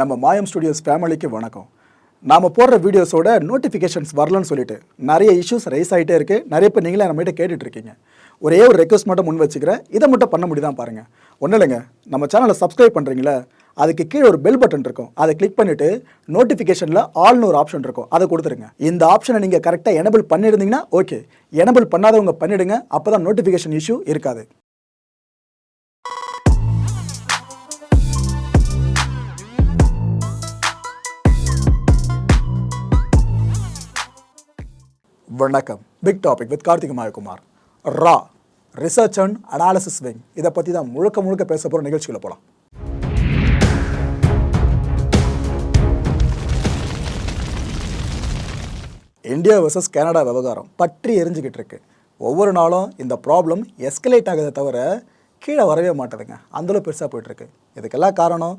நம்ம மாயம் ஸ்டுடியோஸ் ஃபேமிலிக்கு வணக்கம். நாம் போடுற வீடியோஸோட நோட்டிஃபிகேஷன்ஸ் வரலன்னு சொல்லிட்டு நிறைய இஷ்யூஸ் ரைஸ் ஆகிட்டே இருக்குது நிறைய பேர் நீங்களே நம்மகிட்ட கேட்டுட்ருக்கீங்க. ஒரே ஒரு ரெக்வஸ்ட் மட்டும் முன் வச்சுக்கிறேன். இதை மட்டும் பண்ண முடியுதான் பாருங்கள் ஒன்றும் இல்லைங்க. நம்ம சேனலை சப்ஸ்கிரைப் பண்ணுறீங்களா அதுக்கு கீழே ஒரு பெல் பட்டன் இருக்கும். அதை கிளிக் பண்ணிவிட்டு நோட்டிஃபிகேஷனில் ஆல்னு ஒரு ஆப்ஷன் இருக்கும். அதை கொடுத்துருங்க. இந்த ஆப்ஷனை நீங்கள் கரெக்டாக எனபிள் பண்ணியிருந்தீங்கன்னா ஓகே எனபிள் பண்ணாதவங்க பண்ணிவிடுங்க அப்போ தான் நோட்டிஃபிகேஷன் இஷ்யூ இருக்காது. வணக்கம். Big topic with Karthik Mayakumar. Raw research and analysis wing இதை பற்றி தான் முழுக்க முழுக்க பேச போகிற நிகழ்ச்சிகளை போகலாம் இந்தியா வர்சஸ் கனடா விவகாரம் பற்றி எரிஞ்சுக்கிட்டு இருக்கு. ஒவ்வொரு நாளும் இந்த ப்ராப்ளம் எஸ்கலேட் ஆகுதே தவிர கீழே வரவே மாட்டேதுங்க. அந்தளவு பெருசாக போயிட்டுருக்கு இதுக்கெல்லாம் காரணம்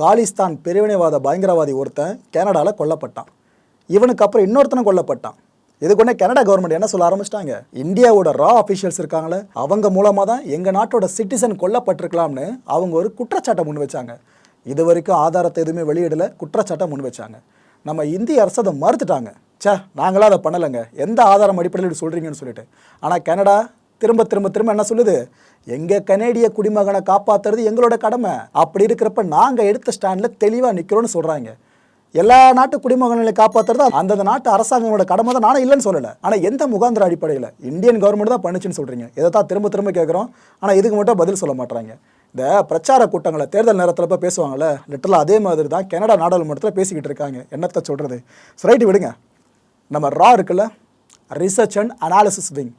காலிஸ்தான் பிரிவினைவாத பயங்கரவாதி ஒருத்தன் கனடாவில் கொல்லப்பட்டான். இவனுக்கு அப்புறம் இன்னொருத்தனும் கொல்லப்பட்டான். இதுக்கு உடனே கனடா கவர்மெண்ட் என்ன சொல்ல ஆரம்பிச்சிட்டாங்க? இந்தியாவோட ரா அஃபீஷியல்ஸ் இருக்காங்களே அவங்க மூலமாக தான் எங்கள் நாட்டோட சிட்டிசன் கொல்லப்பட்டிருக்கலாம்னு அவங்க ஒரு குற்றச்சாட்டை முன் வச்சாங்க. இது வரைக்கும் ஆதாரத்தை எதுவுமே வெளியிடல குற்றச்சாட்டை முன் வச்சாங்க. நம்ம இந்திய அரசு அதை மறுத்துட்டாங்க. சே நாங்களாம் அதை பண்ணலைங்க. எந்த ஆதாரம் அடிப்படையில் இப்படி சொல்கிறீங்கன்னு சொல்லிட்டு. ஆனால் கனடா திரும்ப திரும்ப திரும்ப என்ன சொல்லுது? எங்கள் கனேடிய குடிமகனை காப்பாற்றுறது எங்களோட கடமை. அப்படி இருக்கிறப்ப நாங்கள் எடுத்த ஸ்டாண்டில் தெளிவாக நிற்கிறோன்னு சொல்கிறாங்க எல்லா நாட்டு குடிமகன்களை காப்பாற்றுறது அந்தந்த நாட்டு அரசாங்கங்களோட கடமை தான். நானும் இல்லைன்னு சொல்லலை. ஆனால் எந்த முகாந்திர அடிப்படையில்? இந்தியன் கவர்மெண்ட் தான் பண்ணுச்சுன்னு சொல்கிறீங்க இதை தான் திரும்ப திரும்ப கேட்குறோம் ஆனால் இதுக்கு மட்டும் பதில் சொல்ல மாட்டாங்க இந்த பிரச்சார கூட்டங்களை தேர்தல் நேரத்தில் போய் பேசுவாங்கள்ல லிட்டரில் அதே மாதிரி தான் கனடா நாடாளுமன்றத்தில் பேசிக்கிட்டு இருக்காங்க. என்னத்தை சொல்கிறது ரைட்டு விடுங்க. நம்ம ரா இருக்குல்ல? ரிசர்ச் அண்ட் அனாலிசிஸ் விங்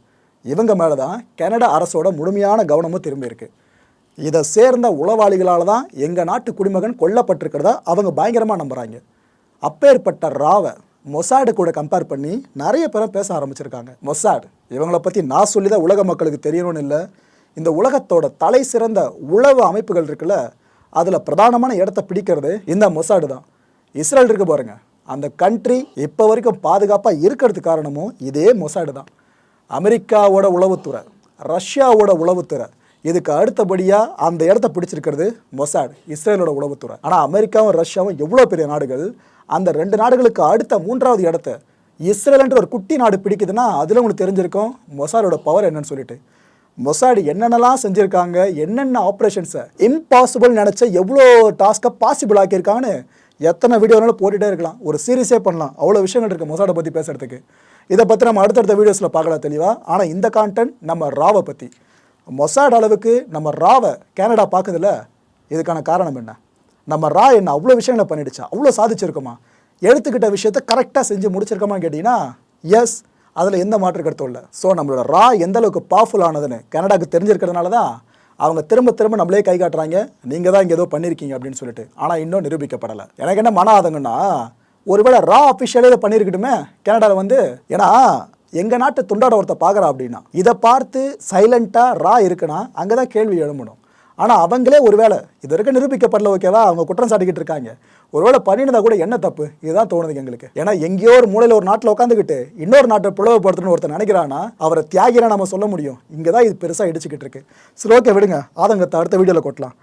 இவங்க மேலே தான் கனடா அரசோட முழுமையான கவனமும் திரும்பி இருக்குது இதை சேர்ந்த உளவாளிகளால் தான் எங்கள் நாட்டு குடிமகன் கொல்லப்பட்டிருக்கிறதா அவங்க பயங்கரமாக நம்புகிறாங்க அப்பேற்பட்ட ராவை மொசாடு கூட கம்பேர் பண்ணி நிறைய பேரை பேச ஆரம்பிச்சிருக்காங்க. மொசாட் இவங்கள பற்றி நான் சொல்லி தான் உலக மக்களுக்கு தெரியணும்னு இல்லை. இந்த உலகத்தோட தலை சிறந்த உளவு அமைப்புகள் இருக்குல்ல அதில் பிரதானமான இடத்த பிடிக்கிறது இந்த மொசாடு தான். இஸ்ரேல் இருக்கு பாருங்க அந்த கண்ட்ரி இப்போ வரைக்கும் பாதுகாப்பாக இருக்கிறதுக்கு காரணமும் இதே மொசாடு தான். அமெரிக்காவோட உளவுத்துறை ரஷ்யாவோட உளவுத்துறை இதுக்கு அடுத்தபடியாக அந்த இடத்த பிடிச்சிருக்கிறது மொசாட் இஸ்ரேலோட உளவுத்துறை. ஆனால் அமெரிக்காவும் ரஷ்யாவும் எவ்வளோ பெரிய நாடுகள்? அந்த ரெண்டு நாடுகளுக்கு அடுத்த மூன்றாவது இடத்த இஸ்ரேல்ன்ற ஒரு குட்டி நாடு பிடிக்குதுன்னா அதில் உங்களுக்கு தெரிஞ்சிருக்கும் மொசாடோட பவர் என்னன்னு சொல்லிட்டு. மொசாடு என்னென்னலாம் செஞ்சுருக்காங்க? என்னென்ன ஆப்ரேஷன்ஸை இம்பாசிபிள் நினச்ச எவ்வளோ டாஸ்க்கை பாசிபிள் ஆக்கியிருக்காங்கன்னு எத்தனை வீடியோ வேணாலும் போட்டுகிட்டே இருக்கலாம். ஒரு சீரியஸே பண்ணலாம். அவ்வளோ விஷயங்கள் இருக்குது மொசாடை பற்றி பேசுகிறதுக்கு இதை பற்றி நம்ம அடுத்தடுத்த வீடியோஸில் பார்க்கலாம் தெளிவாக ஆனால் இந்த கான்டென்ட் நம்ம ராவை பற்றி மொசாட் அளவுக்கு நம்ம ராவை கேனடா பார்க்குதுல இதுக்கான காரணம் என்ன? நம்ம ரா என்ன அவ்வளோ விஷயங்களை பண்ணிடுச்சா? அவ்வளோ சாதிச்சிருக்கோமா? எடுத்துக்கிட்ட விஷயத்த கரெக்டாக செஞ்சு முடிச்சிருக்கோமான்னு கேட்டிங்கன்னா எஸ் அதில் எந்த மாற்று கருத்தும் இல்லை. ஸோ நம்மளோட ரா எந்த அளவுக்கு பவர்ஃபுல் ஆனதுன்னு கனடாக்கு தெரிஞ்சிருக்கிறதுனால தான் அவங்க திரும்ப திரும்ப நம்மளே கை காட்டுறாங்க. நீங்கள் தான் இங்கே ஏதோ பண்ணியிருக்கீங்க அப்படின்னு சொல்லிட்டு. ஆனால் இன்னும் நிரூபிக்கப்படலை. எனக்கு என்ன மன ஆதங்கன்னா ஒருவேளை ரா அஃபிஷியலே இதை பண்ணியிருக்கட்டுமே கனடாவில் வந்து ஏன்னா எங்கள் நாட்டு துண்டாட ஒருத்த பார்க்குறா அப்படின்னா இதை பார்த்து சைலண்ட்டாக ரா இருக்குன்னா அங்கே தான் கேள்வி எழும்பணும். ஆனால் அவங்களே ஒருவேளை இது வரைக்கும் நிரூபிக்கப்படல ஓகேவா அவங்க குற்றம் சாட்டிக்கிட்டு இருக்காங்க. ஒருவேளை பண்ணினதா கூட என்ன தப்பு? இதுதான் தோணுது எங்களுக்கு. ஏன்னா எங்கேயோ ஒரு மூலையில் ஒரு நாட்டில் உட்காந்துக்கிட்டு இன்னொரு நாட்டை பிளவுபடுத்தணும்னு ஒருத்தர் நினைக்கிறானா அவரை தியாகினா நம்ம சொல்ல முடியும். இங்கே தான் இது பெருசாக இடிச்சுக்கிட்டு இருக்கு. சரி ஓகே விடுங்க. ஆதங்கத்தை அடுத்த வீடியோவில் கொட்டலாம்.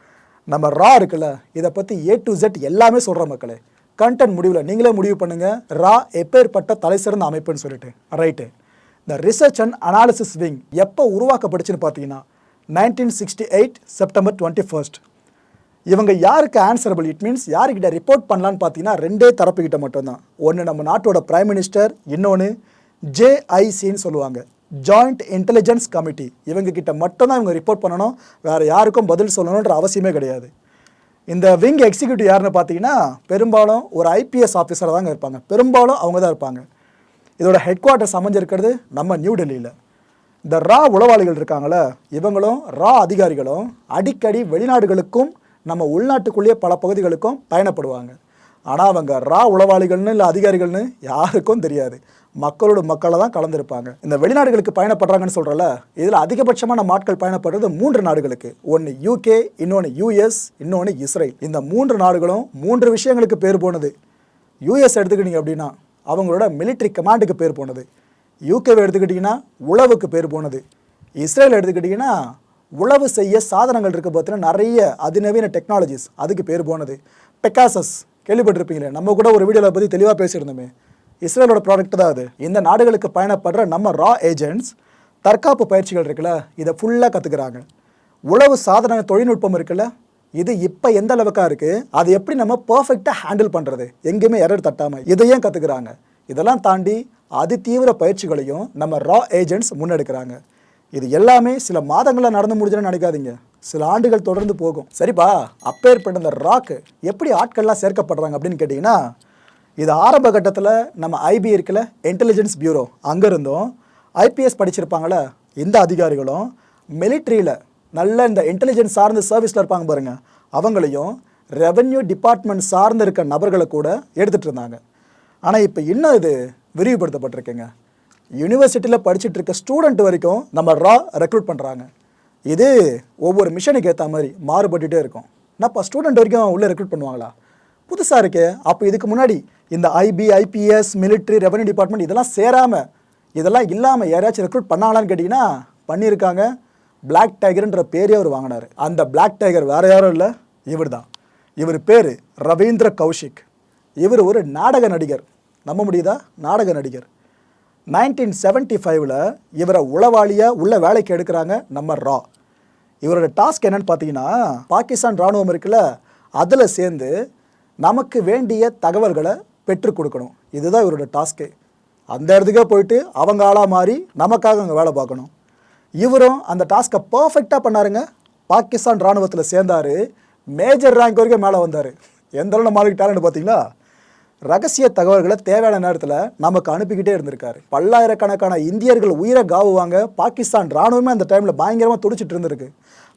நம்ம ரா இருக்குல்ல இதை பற்றி ஏ டு ஜெட் எல்லாமே சொல்கிற மக்களே. கண்டென்ட் முடிவில் நீங்களே முடிவு பண்ணுங்கள் ரா எப்பேற்பட்ட தலை சிறந்த அமைப்புன்னு சொல்லிட்டு. ரைட்டு இந்த ரிசர்ச் அண்ட் அனாலிசிஸ் விங் எப்போ உருவாக்கப்படுச்சுன்னு பார்த்தீங்கன்னா nineteen sixty eight September twenty first இவங்க யாருக்கு ஆன்சரபிள் இட் மீன்ஸ் யாருக்கிட்ட ரிப்போர்ட் பண்ணலான்னு பார்த்தீங்கன்னா ரெண்டே தரப்புக்கிட்ட மட்டும்தான். ஒன்று நம்ம நாட்டோட பிரைம் மினிஸ்டர் இன்னொன்று ஜேஐசின்னு சொல்லுவாங்க. ஜாயிண்ட் இன்டெலிஜென்ஸ் கமிட்டி இவங்க கிட்ட மட்டும்தான் இவங்க ரிப்போர்ட் பண்ணணும். வேறு யாருக்கும் பதில் சொல்லணுன்ற அவசியமே கிடையாது. இந்த விங் எக்ஸிக்யூட்டிவ் யாருன்னு பார்த்தீங்கன்னா பெரும்பாலும் ஒரு ஐபிஎஸ் ஆஃபீஸராக தாங்க இருப்பாங்க. பெரும்பாலும் அவங்க தான் இருப்பாங்க. இதோட ஹெட் குவார்ட்டர்ஸ் அமைஞ்சிருக்கிறது நம்ம நியூ டெல்லியில். இந்த ரா உளவாளிகள் இருக்காங்களே இவங்களும் ரா அதிகாரிகளும் அடிக்கடி வெளிநாடுகளுக்கும் நம்ம உள்நாட்டுக்குள்ளேயே பல பகுதிகளுக்கும் பயணப்படுவாங்க. ஆனால் அவங்க ரா உளவாளிகள்னு இல்லை அதிகாரிகள்னு யாருக்கும் தெரியாது. மக்களோட மக்களை தான் கலந்துருப்பாங்க. இந்த வெளிநாடுகளுக்கு பயணப்படுறாங்கன்னு சொல்கிறல இதில் அதிகபட்சமான ஆட்கள் பயணப்படுறது மூன்று நாடுகளுக்கு. ஒன்று யூகே இன்னொன்று யூஎஸ் இன்னொன்று இஸ்ரேல். இந்த மூன்று நாடுகளும் மூன்று விஷயங்களுக்கு பேர் போனது. யூஎஸ் எடுத்துக்கிட்டீங்க அப்படின்னா அவங்களோட மிலிட்ரி கமாண்டுக்கு பேர் போனது. யூகேவை எடுத்துக்கிட்டிங்கன்னா உளவுக்கு பேர் போனது. இஸ்ரேல் எடுத்துக்கிட்டிங்கன்னா உளவு செய்ய சாதனங்கள் இருக்க பார்த்தீங்கன்னா நிறைய அதிநவீன டெக்னாலஜிஸ் அதுக்கு பேர் போனது. பெக்காசஸ் கேள்விப்பட்டிருப்பீங்களே நம்ம கூட ஒரு வீடியோவில் பற்றி தெளிவாக பேசியிருந்தோமே. இஸ்ரேலோட ப்ராடக்ட் தான் அது. இந்த நாடுகளுக்கு பயணப்படுற நம்ம ரா ஏஜென்ட்ஸ் தற்காப்பு பயிற்சிகள் இருக்குல்ல இதை ஃபுல்லாக கற்றுக்குறாங்க உளவு சாதன தொழில்நுட்பம் இருக்குல்ல இது இப்போ எந்த அளவுக்காக இருக்குது அது எப்படி நம்ம பர்ஃபெக்டாக ஹேண்டில் பண்ணுறது எங்கேயுமே எரர் தட்டாமல் இதையும் கற்றுக்குறாங்க இதெல்லாம் தாண்டி அதி தீவிர பயிற்சிகளையும் நம்ம ரா ஏஜென்ட்ஸ் முன்னெடுக்கிறாங்க. இது எல்லாமே சில மாதங்களில் நடந்து முடிஞ்சுன்னு நினைக்காதீங்க. சில ஆண்டுகள் தொடர்ந்து போகும். சரிப்பா அப்பேற்பட்ட இந்த ராக்கு எப்படி ஆட்கள்லாம் சேர்க்கப்படுறாங்க அப்படின்னு கேட்டிங்கன்னா இது ஆரம்ப கட்டத்தில் நம்ம ஐபி இருக்கல இன்டெலிஜென்ஸ் பியூரோ அங்கே இருந்தும் ஐபிஎஸ் படிச்சிருப்பாங்களே இந்த அதிகாரிகளும் மிலிட்ரியில் நல்ல இந்த இன்டெலிஜென்ஸ் சார்ந்த சர்வீஸில் இருப்பாங்க பாருங்கள் அவங்களையும் ரெவென்யூ டிபார்ட்மெண்ட் சார்ந்து இருக்க நபர்களை கூட எடுத்துகிட்டு இருந்தாங்க. ஆனால் இப்போ இன்னும் இது விரிவுபடுத்தப்பட்டிருக்குங்க. யூனிவர்சிட்டியில் படிச்சுட்டு இருக்க ஸ்டூடெண்ட் வரைக்கும் நம்ம ரா ரெக்ரூட் பண்ணுறாங்க இது ஒவ்வொரு மிஷனுக்கு ஏற்ற மாதிரி மாறுபட்டுட்டே இருக்கும். என்னப்பா ஸ்டூடெண்ட் வரைக்கும் உள்ளே ரெக்ரூட் பண்ணுவாங்களா? புதுசாக இருக்கே. அப்போ இதுக்கு முன்னாடி இந்த IP IPS military revenue department இதெல்லாம் சேராமல் இதெல்லாம் இல்லாமல் யாரையாச்சும் ரெக்ரூட் பண்ணாங்களான்னு கேட்டிங்கன்னா பண்ணியிருக்காங்க பிளாக் டைகர்ன்ற பேரே அவர் வாங்கினார். அந்த பிளாக் டைகர் வேறு யாரும் இல்லை இவர் தான் இவர் பேர் ரவீந்திர கௌஷிக். இவர் ஒரு நாடக நடிகர். நம்ப முடியுதா? நாடக நடிகர். நைன்டீன் செவன்ட்டி ஃபைவ்ல இவரை உளவாளியாக உள்ள வேலைக்கு எடுக்கிறாங்க நம்ம ரா. இவரோட டாஸ்க் என்னன்னு பார்த்தீங்கன்னா பாகிஸ்தான் ராணுவம் இருக்குல்ல அதில் சேர்ந்து நமக்கு வேண்டிய தகவல்களை பெற்றுக் கொடுக்கணும். இதுதான் இவரோட டாஸ்க்கு. அந்த இடத்துக்கே போயிட்டு அவங்க ஆளாக மாறி நமக்காக அங்கே வேலை பார்க்கணும். இவரும் அந்த டாஸ்க்கை பர்ஃபெக்டாக பண்ணாருங்க. பாகிஸ்தான் ராணுவத்தில் சேர்ந்தாரு. மேஜர் ரேங்க் வரைக்கும் மேலே வந்தார். எந்த அளவு நம்ம டேலண்ட் பார்த்தீங்களா? ரகசிய தகவல்களை தேவையான நேரத்தில் நமக்கு அனுப்பிக்கிட்டே இருந்திருக்காரு. பல்லாயிரக்கணக்கான இந்தியர்கள் உயிரை காவுவாங்க பாகிஸ்தான் ராணுவமே அந்த டைமில் பயங்கரமாக துடிச்சிட்டு இருந்திருக்கு.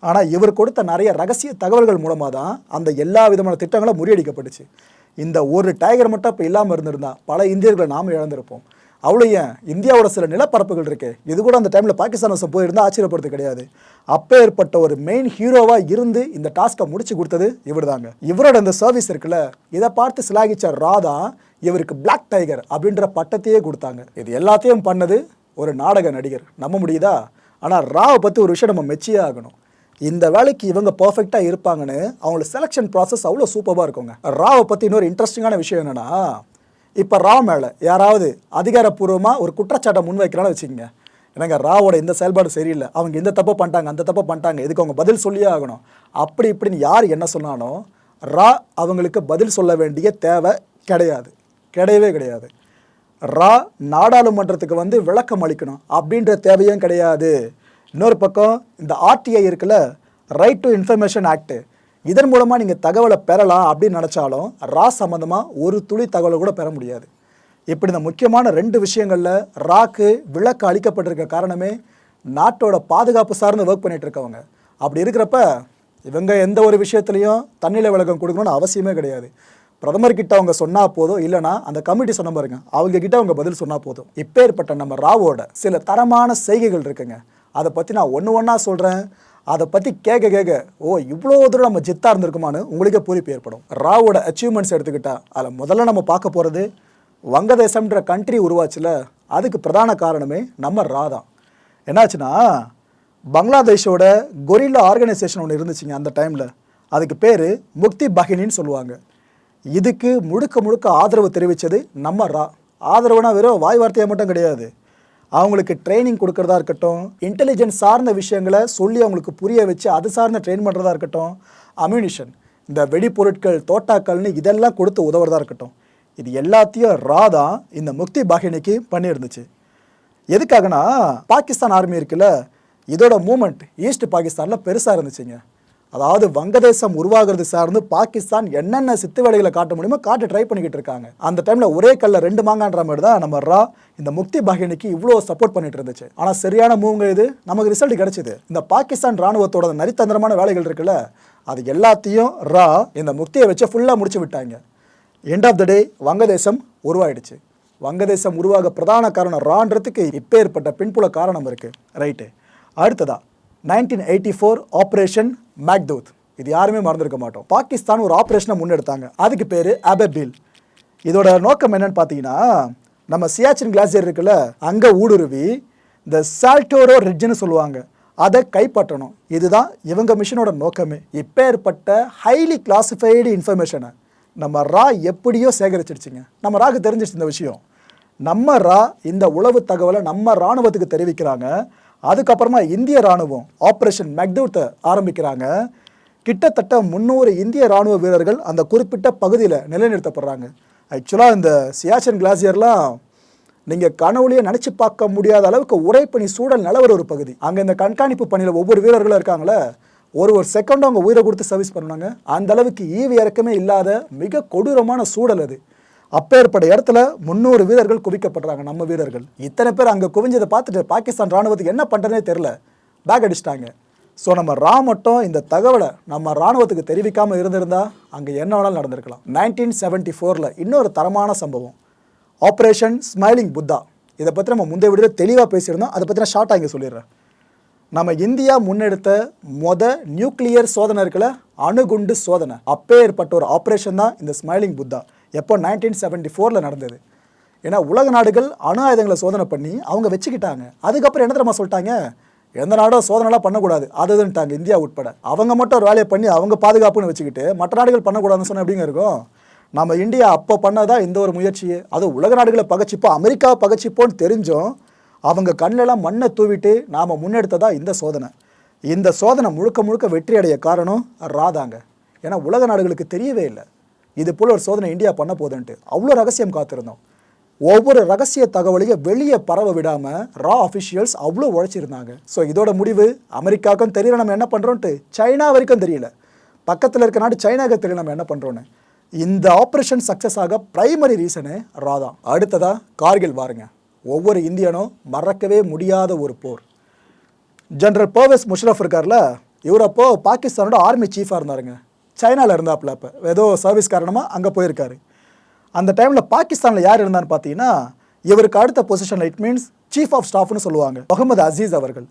ஆனால் இவர் கொடுத்த நிறைய ரகசிய தகவல்கள் மூலமாக தான் அந்த எல்லா விதமான திட்டங்களும் முறியடிக்கப்பட்டுச்சு. இந்த ஒரு டைகர் மட்டும் இப்போ இல்லாமல் இருந்திருந்தா பல இந்தியர்களை நாம் இழந்திருப்போம். அவ்வளோ ஏன் இந்தியாவோட சில நிலப்பரப்புகள் இருக்குது இது கூட அந்த டைமில் பாகிஸ்தான் வசம் போயிருந்தால் ஆச்சரியப்படுறது கிடையாது. அப்போ ஏற்பட்ட ஒரு மெயின் ஹீரோவாக இருந்து இந்த டாஸ்க்கை முடிச்சு கொடுத்தது இவர் தாங்க இவரோட இந்த சர்வீஸ் இருக்குல்ல இதை பார்த்து சிலாகிச்ச ராதா இவருக்கு பிளாக் டைகர் அப்படின்ற பட்டத்தையே கொடுத்தாங்க. இது எல்லாத்தையும் பண்ணது ஒரு நாடக நடிகர். நம்ப முடியுதா? ஆனால் ராவை பற்றி ஒரு விஷயம் நம்ம மெச்சியே ஆகணும். இந்த வேலைக்கு இவங்க பர்ஃபெக்டாக இருப்பாங்கன்னு அவங்களோட செலெக்ஷன் ப்ராசஸ் அவ்வளோ சூப்பராக இருக்குங்க. ராவை பற்றி இன்னொரு இன்ட்ரெஸ்டிங்கான விஷயம் என்னன்னா இப்போ ரா மேலே யாராவது அதிகாரப்பூர்வமாக ஒரு குற்றச்சாட்டை முன்வைக்கிறான்னு வச்சுக்கோங்க. என்னங்க ராவோட இந்த செயல்பாடு சரியில்லை. அவங்க இந்த தப்பை பண்ணிட்டாங்க அந்த தப்பை பண்ணிட்டாங்க. இதுக்கு அவங்க பதில் சொல்லியே ஆகணும். அப்படி இப்படின்னு யார் என்ன சொன்னாலும் ரா அவங்களுக்கு பதில் சொல்ல வேண்டிய தேவை கிடையாது. கிடையவே கிடையாது. ரா நாடாளுமன்றத்துக்கு வந்து விளக்கம் அளிக்கணும். அப்படின்ற தேவையும் கிடையாது. இன்னொரு பக்கம் இந்த ஆர்டிஐ இருக்குல்ல ரைட் டு இன்ஃபர்மேஷன் ஆக்ட்டு இதன் மூலமாக நீங்கள் தகவலை பெறலாம் அப்படின்னு நினச்சாலும் ரா சம்மந்தமாக ஒரு துளி தகவலை கூட பெற முடியாது. இப்படி இந்த முக்கியமான ரெண்டு விஷயங்களில் ராக்கு விளக்கு அளிக்கப்பட்டிருக்க காரணமே நாட்டோட பாதுகாப்பு சார்ந்து ஒர்க் பண்ணிகிட்டு இருக்கவங்க. அப்படி இருக்கிறப்ப இவங்க எந்த ஒரு விஷயத்துலையும் தண்ணியில் விளக்கம் கொடுக்கணும்னு அவசியமே கிடையாது. பிரதமர்கிட்ட அவங்க சொன்னால் போதும் இல்லைனா அந்த கமிட்டி சொன்ன பாருங்க அவங்க கிட்ட அவங்க பதில் சொன்னால் போதும். இப்பேற்பட்ட நம்ம ராவோட சில தரமான செய்கைகள் இருக்குங்க. அதை பற்றி நான் ஒன்று ஒன்றா சொல்கிறேன் அதை பற்றி கேட்க கேட்க ஓ இவ்வளோ தூரம் நம்ம ஜித்தாக இருந்திருக்குமான்னு உங்களுக்கே பூரிப்பு ஏற்படும். ராவோட அச்சீவ்மெண்ட்ஸ் எடுத்துக்கிட்டால் அதில் முதல்ல நம்ம பார்க்க போகிறது வங்கதேசம்ன்ற கண்ட்ரி உருவாச்சுல அதுக்கு பிரதான காரணமே நம்ம ரா தான். என்னாச்சுன்னா பங்களாதேஷோட கொரில்லா ஆர்கனைசேஷன் ஒன்று இருந்துச்சுங்க அந்த டைமில் அதுக்கு பேர் முக்தி பஹினின்னு சொல்லுவாங்க. இதுக்கு முழுக்க முழுக்க ஆதரவு தெரிவித்தது நம்ம ரா. ஆதரவுனா வெறும் வாய் வார்த்தையாக மட்டும் கிடையாது. அவங்களுக்கு ட்ரைனிங் கொடுக்கறதா இருக்கட்டும் இன்டெலிஜென்ஸ் சார்ந்த விஷயங்களை சொல்லி அவங்களுக்கு புரிய வச்சு அது சார்ந்த ட்ரெயின் பண்ணுறதா இருக்கட்டும் அம்யூனிஷன் இந்த வெடிப்பொருட்கள் தோட்டாக்கள்னு இதெல்லாம் கொடுத்து உதவுறதா இருக்கட்டும். இது எல்லாத்தையும் ரா தான். இந்த முக்தி பாகினிக்கு பண்ணியிருந்துச்சு. எதுக்காகனா பாகிஸ்தான் ஆர்மி இருக்குல்ல இதோட மூமெண்ட் ஈஸ்ட் பாகிஸ்தானில் பெருசாக இருந்துச்சுங்க. அதாவது வங்கதேசம் உருவாகிறது சார்ந்து பாகிஸ்தான் என்னென்ன சித்து வேலைகளை காட்ட முடியுமோ காட்டு ட்ரை பண்ணிக்கிட்டு இருக்காங்க. அந்த டைமில் ஒரே கல்ல ரெண்டு மாங்கான்ற மாதிரி தான் நம்ம ரா இந்த முக்தி பாகினிக்கு இவ்வளோ சப்போர்ட் பண்ணிட்டு இருந்துச்சு. ஆனால் சரியான மூவ்ங்க இது? நமக்கு ரிசல்ட் கிடைச்சிது. இந்த பாகிஸ்தான் ராணுவத்தோட நரித்தந்திரமான வேலைகள் இருக்குல்ல அது எல்லாத்தையும் ரா இந்த முக்தியை வச்சு ஃபுல்லாக முடிச்சு விட்டாங்க. எண்ட் ஆஃப் த டே வங்கதேசம் உருவாயிடுச்சு. வங்கதேசம் உருவாக பிரதான காரணம் ரான்றதுக்கு இப்போ ஏற்பட்ட பின்புல காரணம் இருக்குது ரைட்டு அடுத்ததா nineteen eighty four operation Meghdoot இது யாருமே மறந்துருக்க மாட்டோம். பாகிஸ்தான் ஒரு ஆப்ரேஷனை முன்னெடுத்தாங்க. அதுக்கு பேர் அபபில் இதோட நோக்கம் என்னன்னு பார்த்தீங்கன்னா நம்ம சியாச்சின் கிளாசியர் இருக்குல்ல அங்கே ஊடுருவி இந்த சால்டோரோ ரிட்ஜ்னு சொல்லுவாங்க. அதை கைப்பற்றணும். இதுதான் இவங்க மிஷனோட நோக்கமே. இப்போ ஏற்பட்ட ஹைலி கிளாசிஃபைடு இன்ஃபர்மேஷனை நம்ம ரா எப்படியோ சேகரிச்சிருச்சுங்க நம்ம ராக்கு தெரிஞ்சிச்சு இந்த விஷயம். நம்ம ரா இந்த உளவு தகவலை நம்ம ராணுவத்துக்கு தெரிவிக்கிறாங்க. அதுக்கப்புறமா இந்திய ராணுவம் ஆப்ரேஷன் மெக்டூத்தை ஆரம்பிக்கிறாங்க. கிட்டத்தட்ட முந்நூறு இந்திய ராணுவ வீரர்கள் அந்த குறிப்பிட்ட பகுதியில் நிலைநிறுத்தப்படுறாங்க. ஆக்சுவலாக இந்த சியாச்சன் கிளாசியர்லாம் நீங்கள் கனவுலையே நினச்சி பார்க்க முடியாத அளவுக்கு உரைப்பணி சூழல் நிலவர ஒரு பகுதி. அங்கே இந்த கண்காணிப்பு பணியில் ஒவ்வொரு வீரர்களும் இருக்காங்களே ஒரு ஒரு செகண்டும் அவங்க உயிரை கொடுத்து சர்வீஸ் பண்ணுவாங்க அந்த அளவுக்கு ஈவி இறக்கமே இல்லாத மிக கொடூரமான சூழல் அது. அப்பேற்பட்ட இடத்துல முந்நூறு வீரர்கள் குவிக்கப்படுறாங்க நம்ம வீரர்கள். இத்தனை பேர் அங்கே குவிஞ்சதை பார்த்துட்டு பாகிஸ்தான் ராணுவத்துக்கு என்ன பண்ணுறதுனே தெரில பேக் அடிச்சிட்டாங்க. ஸோ நம்ம ரா மட்டும் இந்த தகவலை நம்ம ராணுவத்துக்கு தெரிவிக்காமல் இருந்திருந்தால் அங்கே என்ன வேணாலும் நடந்திருக்கலாம். நைன்டீன் செவன்ட்டி ஃபோரில் இன்னொரு தரமான சம்பவம். ஆப்ரேஷன் ஸ்மைலிங் புத்தா இதை பற்றி நம்ம முந்தைய வீடியோ தெளிவாக பேசியிருந்தோம். அதை பற்றி நான் ஷார்ட்டாக இங்கே சொல்லிடுறேன். நம்ம இந்தியா முன்னெடுத்த மொத நியூக்ளியர் சோதனை இருக்கல அணுகுண்டு சோதனை. அப்பேற்பட்ட ஒரு ஆப்ரேஷன் தான் இந்த ஸ்மைலிங் புத்தா எப்போ நைன்டீன் செவன்ட்டி ஃபோரில் நடந்தது. ஏன்னா உலக நாடுகள் அணு ஆயுதங்களை சோதனை பண்ணி அவங்க வச்சுக்கிட்டாங்க. அதுக்கப்புறம் என்ன தெரியுமா சொல்லிட்டாங்க? எந்த நாடும் சோதனைலாம் பண்ணக்கூடாது. அதுன்ட்டாங்க இந்தியா உட்பட. அவங்க மட்டும் ஒரு வேலையை பண்ணி அவங்க பாதுகாப்புன்னு வச்சுக்கிட்டு மற்ற நாடுகள் பண்ணக்கூடாதுன்னு சொன்ன அப்படிங்க இருக்கும்? நம்ம இந்தியா அப்போ பண்ணதான் இந்த ஒரு முயற்சியே. அது உலக நாடுகளை பகச்சிப்போம் அமெரிக்காவை பகச்சிப்போன்னு தெரிஞ்சும் அவங்க கண்ணெல்லாம் மண்ணை தூவிட்டு நாம் முன்னெடுத்ததா இந்த சோதனை. இந்த சோதனை முழுக்க முழுக்க வெற்றி அடைய காரணம் ராதாங்க. ஏன்னா உலக நாடுகளுக்கு தெரியவே இல்லை. இது போல் ஒரு சோதனை இந்தியா பண்ண போதுன்ட்டு அவ்வளோ ரகசியம் காத்திருந்தோம். ஒவ்வொரு ரகசிய தகவலையும் வெளியே பரவ விடாமல் ரா அஃபிஷியல்ஸ் அவ்வளோ உழைச்சிருந்தாங்க. ஸோ இதோட முடிவு அமெரிக்காவுக்கும் தெரியல நம்ம என்ன பண்ணுறோன்ட்டு சைனா வரைக்கும் தெரியல. பக்கத்தில் இருக்க நாடு சைனாவுக்கு தெரியல நம்ம என்ன பண்ணுறோன்னு இந்த ஆப்ரேஷன் சக்ஸஸ் ஆக பிரைமரி ரீசனு ரா தான். அடுத்ததாக கார்கில் வாருங்க ஒவ்வொரு இந்தியனும் மறக்கவே முடியாத ஒரு போர். ஜென்ரல் பர்வேஸ் முஷரஃப் இருக்கார்ல இவர் பாகிஸ்தானோட ஆர்மி சீஃபாக இருந்தாருங்க. சைனாவில் இருந்தாப்புல அப்போ. ஏதோ சர்வீஸ் காரணமாக அங்கே போயிருக்காரு. அந்த டைமில் பாகிஸ்தானில் யார் இருந்தான்னு பார்த்தீங்கன்னா இவருக்கு அடுத்த பொசிஷனில் இட் மீன்ஸ் சீஃப் ஆஃப் ஸ்டாஃப்னு சொல்லுவாங்க. முகமது அசீஸ் அவர்கள்.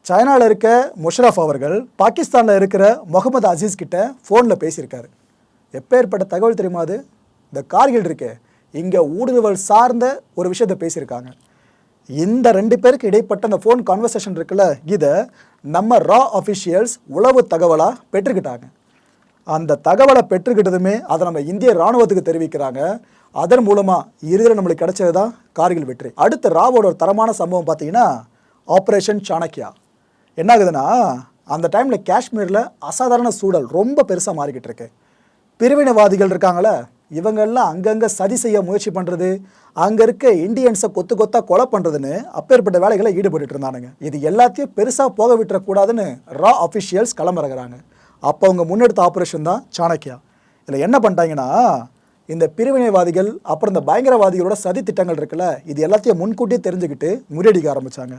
சைனாவில் இருக்க முஷரஃப் அவர்கள் பாகிஸ்தானில் இருக்கிற முகமது அசீஸ் கிட்ட ஃபோனில் பேசியிருக்காரு. எப்பேற்பட்ட தகவல் தெரியுமா அது? இந்த கார்கில் இருக்கே. இங்கே ஊடுருவல் சார்ந்த ஒரு விஷயத்தை பேசியிருக்காங்க. இந்த ரெண்டு பேருக்கு இடைப்பட்ட அந்த ஃபோன் கான்வர்சேஷன் இருக்குல்ல இதை நம்ம ரா அஃபிஷியல்ஸ் உளவு தகவலாக பெற்றுக்கிட்டாங்க. அந்த தகவலை பெற்றுக்கிட்டதுமே அதை நம்ம இந்திய ராணுவத்துக்கு தெரிவிக்கிறாங்க. அதன் மூலமாக இறுதியில் நம்மளுக்கு கிடைச்சது தான் கார்கில் வெற்றி. அடுத்த ராவோட ஒரு தரமான சம்பவம் பார்த்தீங்கன்னா ஆப்ரேஷன் சாணக்கியா என்ன ஆகுதுன்னா அந்த டைமில் காஷ்மீரில் அசாதாரண சூழல் ரொம்ப பெருசாக மாறிக்கிட்டு இருக்கு. பிரிவினைவாதிகள் இருக்காங்களே இவங்கெல்லாம் அங்கங்கே சதி செய்ய முயற்சி பண்ணுறது அங்கே இருக்க இண்டியன்ஸை கொத்து கொத்தாக கொலை பண்ணுறதுன்னு அப்பேற்பட்ட வேலைகளை ஈடுபட்டு இருந்தானுங்க. இது எல்லாத்தையும் பெருசாக போக விட்டுறக்கூடாதுன்னு ரா அஃபிஷியல்ஸ் கிளம்புறகிறாங்க அப்போ அவங்க முன்னெடுத்த ஆப்ரேஷன் தான் சாணக்கியா. இதில் என்ன பண்ணிட்டாங்கன்னா இந்த பிரிவினைவாதிகள் அப்புறம் இந்த பயங்கரவாதிகளோட சதி திட்டங்கள் இருக்குல்ல இது எல்லாத்தையும் முன்கூட்டியே தெரிஞ்சுக்கிட்டு முறியடிக்க ஆரம்பித்தாங்க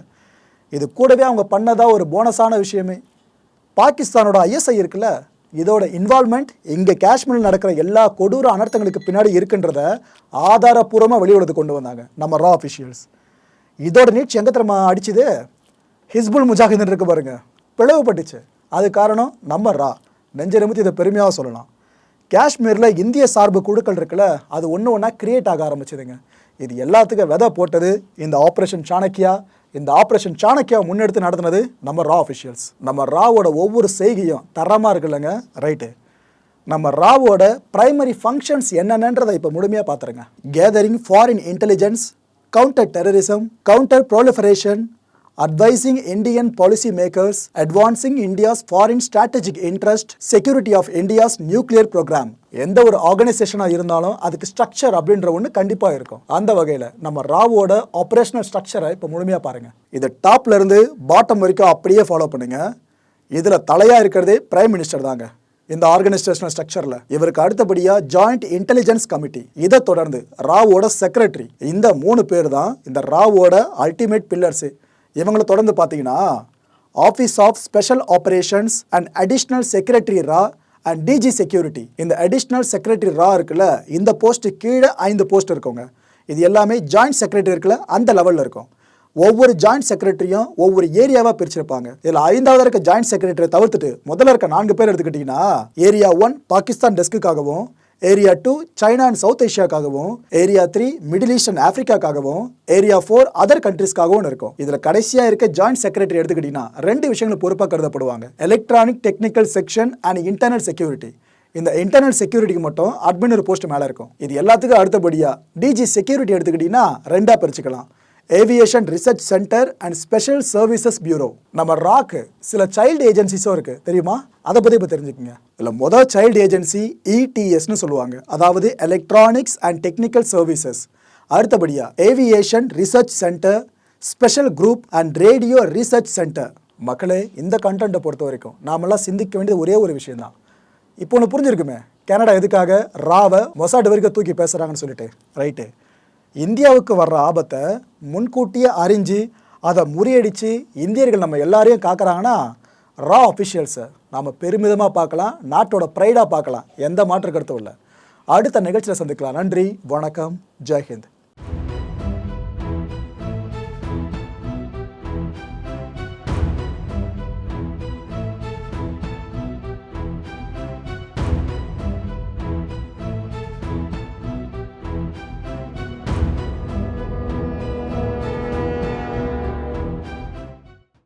இது கூடவே அவங்க பண்ணதா ஒரு போனஸான விஷயமே. பாகிஸ்தானோட ஐஎஸ்ஐ இருக்குல்ல இதோட இன்வால்மெண்ட் இங்கே காஷ்மீரில் நடக்கிற எல்லா கொடூர அனர்த்தங்களுக்கு பின்னாடி இருக்குன்றத ஆதாரப்பூர்வமாக வெளியுறது கொண்டு வந்தாங்க நம்ம ரா அஃபிஷியல்ஸ் இதோட நீட்சி எங்கே திறமா அடிச்சுது? ஹிஸ்புல் முஜாஹிதீன் இருக்கு பாருங்க பிளவுபட்டுச்சு. அது காரணம் நம்ம ரா. நெஞ்ச நிமித்தி இதை பெருமையாக சொல்லலாம். காஷ்மீரில் இந்திய சார்பு குழுக்கள் இருக்குல்ல அது ஒன்று ஒன்றா கிரியேட் ஆக ஆரம்பிச்சதுங்க. இது எல்லாத்துக்கும் விதை போட்டது இந்த ஆப்ரேஷன் சாணக்கியா இந்த ஆப்ரேஷன் சாணக்கியா முன்னெடுத்து நடத்தினது நம்ம ரா அஃபிஷியல்ஸ் நம்ம ராவோட ஒவ்வொரு செய்கையும் தரமாக இருக்குல்லங்க ரைட்டு நம்ம ராவோட ப்ரைமரி ஃபங்க்ஷன்ஸ் என்னென்னன்றதை இப்போ முழுமையாக பார்த்துருங்க gathering foreign intelligence counter terrorism counter proliferation advising Indian policy makers advancing India's foreign strategic interest, security of India's nuclear program. எந்த ஒரு ஆர்கனைசேஷனாக இருந்தாலும் அதுக்கு ஸ்ட்ரக்சர் அப்படின்ற ஒன்று கண்டிப்பாக இருக்கும். அந்த வகையில் நம்ம ராவோட ஆப்ரேஷனல் ஸ்ட்ரக்சரை இப்போ முழுமையாக பாருங்கள் இது டாப்லேருந்து பாட்டம் வரைக்கும் அப்படியே ஃபாலோ பண்ணுங்கள் இதில் தலையாக இருக்கிறதே பிரைம் மினிஸ்டர் தாங்க. இந்த ஆர்கனைசேஷனல் ஸ்ட்ரக்சரில் இவருக்கு அடுத்தபடியாக ஜாயிண்ட் இன்டெலிஜென்ஸ் கமிட்டி இதை தொடர்ந்து ராவோட செக்ரட்டரி இந்த மூணு பேர் தான் இந்த ராவோட அல்டிமேட் பில்லர்ஸு இவங்களை தொடர்ந்து பார்த்தீங்கன்னா office of special operations and additional secretary raw and DG security இந்த அடிஷ்னல் செக்ரட்டரி ரா இருக்குல்ல இந்த போஸ்ட்டு கீழே ஐந்து போஸ்ட் இருக்குங்க. இது எல்லாமே ஜாயிண்ட் செக்ரட்டரி இருக்குல்ல அந்த லெவலில் இருக்கும். ஒவ்வொரு ஜாயிண்ட் செக்ரட்டரியும் ஒவ்வொரு ஏரியாவாக பிரிச்சிருப்பாங்க. இதில் ஐந்தாவது இருக்க ஜாயிண்ட் செக்ரட்டரியை தவிர்த்துட்டு முதல்ல இருக்க நான்கு பேர் எடுத்துக்கிட்டிங்கன்னா area one Pakistan டெஸ்க்குக்காகவும் area two China and South ஏஷியாக்காகவும் area three Middle East and ஆஃப்ரிக்காக்காகவும் area four other கண்ட்ரிஸ்க்காகவும் இருக்கும். இதில் கடைசியாக இருக்க ஜாயிண்ட் செக்ரட்டரி எடுத்துக்கிட்டிங்கன்னா ரெண்டு விஷயங்கள் பொறுப்பாக கருதப்படுவாங்க. Electronic technical section and internal security இந்த இன்டர்னல் செக்யூரிட்டிக்கு மட்டும் அட்மின் ஒரு போஸ்ட் மேலே இருக்கும். இது எல்லாத்துக்கும் அடுத்தபடியாக டிஜி செக்யூரிட்டி எடுத்துக்கிட்டிங்கன்னா ரெண்டாக பிரிச்சுக்கலாம். Aviation research centre and special services bureau நம்ம ராக்கு சில சைல்டு ஏஜென்சிஸும் இருக்குது தெரியுமா? அதை பற்றி இப்போ தெரிஞ்சுக்கங்க. இதில் மொதல் சைல்டு ஏஜென்சி இடிஎஸ்னு சொல்லுவாங்க. அதாவது எலக்ட்ரானிக்ஸ் அண்ட் டெக்னிக்கல் சர்வீசஸ் அடுத்தபடியாக aviation research centre special group and radio research centre மக்களே இந்த கண்டென்ட்டை பொறுத்த வரைக்கும் நாமெல்லாம் சிந்திக்க வேண்டியது ஒரே ஒரு விஷயம்தான். இப்போ ஒன்று புரிஞ்சிருக்குமே? கனடா எதுக்காக ராவை மொசாடு வரைக்கும் தூக்கி பேசுகிறாங்கன்னு சொல்லிட்டு. ரைட்டு இந்தியாவுக்கு வர்ற ஆபத்தை முன்கூட்டியே அறிஞ்சு அதை முறியடித்து இந்தியர்கள் நம்ம எல்லாரையும் காக்கிறாங்கன்னா ரா அஃபிஷியல்ஸை நாம் பெருமிதமாக பார்க்கலாம் நாட்டோட ப்ரைடாக பார்க்கலாம். எந்த மாற்று கருத்தும் இல்லை. அடுத்த நிகழ்ச்சியில் சந்திக்கலாம். நன்றி வணக்கம் ஜெய்ஹிந்த்.